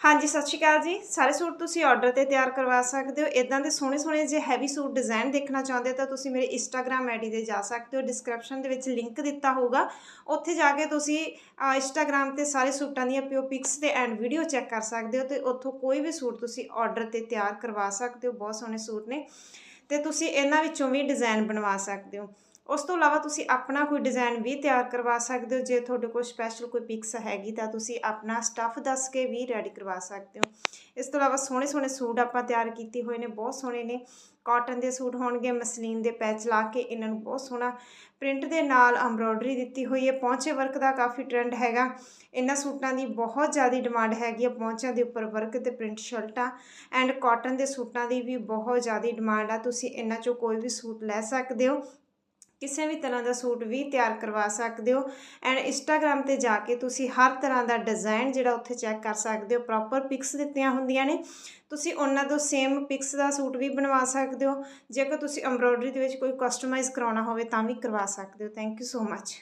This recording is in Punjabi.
ਹਾਂਜੀ, ਸਤਿ ਸ਼੍ਰੀ ਅਕਾਲ ਜੀ। ਸਾਰੇ ਸੂਟ ਤੁਸੀਂ ਆਰਡਰ ਤੇ ਤਿਆਰ ਕਰਵਾ ਸਕਦੇ ਹੋ। ਇਦਾਂ ਦੇ ਸੋਹਣੇ ਸੋਹਣੇ ਜੇ ਹੈਵੀ ਸੂਟ ਡਿਜ਼ਾਈਨ ਦੇਖਣਾ ਚਾਹੁੰਦੇ ਹੋ ਤਾਂ ਤੁਸੀਂ ਮੇਰੇ ਇੰਸਟਾਗ੍ਰam ਆਈਡੀ ਤੇ ਜਾ ਸਕਦੇ ਹੋ। ਡਿਸਕ੍ਰਿਪਸ਼ਨ ਦੇ ਵਿੱਚ ਲਿੰਕ ਦਿੱਤਾ ਹੋਊਗਾ। ਉੱਥੇ ਜਾ ਕੇ ਤੁਸੀਂ ਇੰਸਟਾਗ੍ਰam ਤੇ ਸਾਰੇ ਸੂਟਾਂ ਦੀਆਂ ਪਿਓ ਪਿਕਸ ਤੇ ਐਂਡ ਵੀਡੀਓ ਚੈੱਕ ਕਰ ਸਕਦੇ ਹੋ ਤੇ ਉੱਥੋਂ ਕੋਈ ਵੀ ਸੂਟ ਤੁਸੀਂ ਆਰਡਰ ਤੇ ਤਿਆਰ ਕਰਵਾ ਸਕਦੇ ਹੋ। ਬਹੁਤ ਸੋਹਣੇ ਸੂਟ ਨੇ ਤੇ ਤੁਸੀਂ ਇਹਨਾਂ ਵਿੱਚੋਂ ਵੀ ਡਿਜ਼ਾਈਨ ਬਣਵਾ ਸਕਦੇ ਹੋ। ਉਸ ਤੋਂ ਇਲਾਵਾ ਤੁਸੀਂ ਆਪਣਾ ਕੋਈ ਡਿਜ਼ਾਈਨ ਵੀ ਤਿਆਰ ਕਰਵਾ ਸਕਦੇ ਹੋ। ਜੇ ਤੁਹਾਡੇ ਕੋਲ ਸਪੈਸ਼ਲ ਕੋਈ ਪਿਕਸ ਹੈਗੀ ਤਾਂ ਤੁਸੀਂ ਆਪਣਾ ਸਟੱਫ ਦੱਸ ਕੇ ਵੀ ਰੈਡੀ ਕਰਵਾ ਸਕਦੇ ਹੋ। ਇਸ ਤੋਂ ਇਲਾਵਾ ਸੋਹਣੇ ਸੋਹਣੇ ਸੂਟ ਆਪਾਂ ਤਿਆਰ ਕੀਤੇ ਹੋਏ ਨੇ, ਬਹੁਤ ਸੋਹਣੇ ਨੇ। ਕਾਟਨ ਦੇ ਸੂਟ ਹੋਣਗੇ, ਮਸਲੀਨ ਦੇ ਪੈਚ ਲਾ ਕੇ ਇਹਨਾਂ ਨੂੰ ਬਹੁਤ ਸੋਹਣਾ ਪ੍ਰਿੰਟ ਦੇ ਨਾਲ ਐਮਬ੍ਰੋਇਡਰੀ ਦਿੱਤੀ ਹੋਈ ਹੈ। ਪੌਂਚੇ ਵਰਕ ਦਾ ਕਾਫੀ ਟ੍ਰੈਂਡ ਹੈਗਾ। ਇਹਨਾਂ ਸੂਟਾਂ ਦੀ ਬਹੁਤ ਜ਼ਿਆਦਾ ਡਿਮਾਂਡ ਹੈਗੀ ਹੈ। ਪੌਂਚਿਆਂ ਦੇ ਉੱਪਰ ਵਰਕ ਤੇ ਪ੍ਰਿੰਟ ਸ਼ਰਟਾਂ ਐਂਡ ਕਾਟਨ ਦੇ ਸੂਟਾਂ ਦੀ ਵੀ ਬਹੁਤ ਜ਼ਿਆਦਾ ਡਿਮਾਂਡ ਆ। ਤੁਸੀਂ ਇਹਨਾਂ ਚੋਂ ਕੋਈ ਵੀ ਸੂਟ ਲੈ ਸਕਦੇ ਹੋ। ਕਿਸੇ ਵੀ ਤਰ੍ਹਾਂ ਦਾ ਸੂਟ ਵੀ ਤਿਆਰ ਕਰਵਾ ਸਕਦੇ ਹੋ। ਐਂਡ ਇੰਸਟਾਗ੍ਰam ਤੇ ਜਾ ਕੇ ਤੁਸੀਂ ਹਰ ਤਰ੍ਹਾਂ ਦਾ ਡਿਜ਼ਾਈਨ ਜਿਹੜਾ ਉੱਥੇ ਚੈੱਕ ਕਰ ਸਕਦੇ ਹੋ। ਪ੍ਰੋਪਰ ਪਿਕਸ ਦਿੱਤੀਆਂ ਹੁੰਦੀਆਂ ਨੇ। ਤੁਸੀਂ ਉਹਨਾਂ ਤੋਂ ਸੇਮ ਪਿਕਸ ਦਾ ਸੂਟ ਵੀ ਬਣਵਾ ਸਕਦੇ ਹੋ। ਜੇਕਰ ਤੁਸੀਂ ਐਮਬ੍ਰੋਇਡਰੀ ਦੇ ਵਿੱਚ ਕੋਈ ਕਸਟਮਾਈਜ਼ ਕਰਾਉਣਾ ਹੋਵੇ ਤਾਂ ਵੀ ਕਰਵਾ ਸਕਦੇ ਹੋ। Thank you so much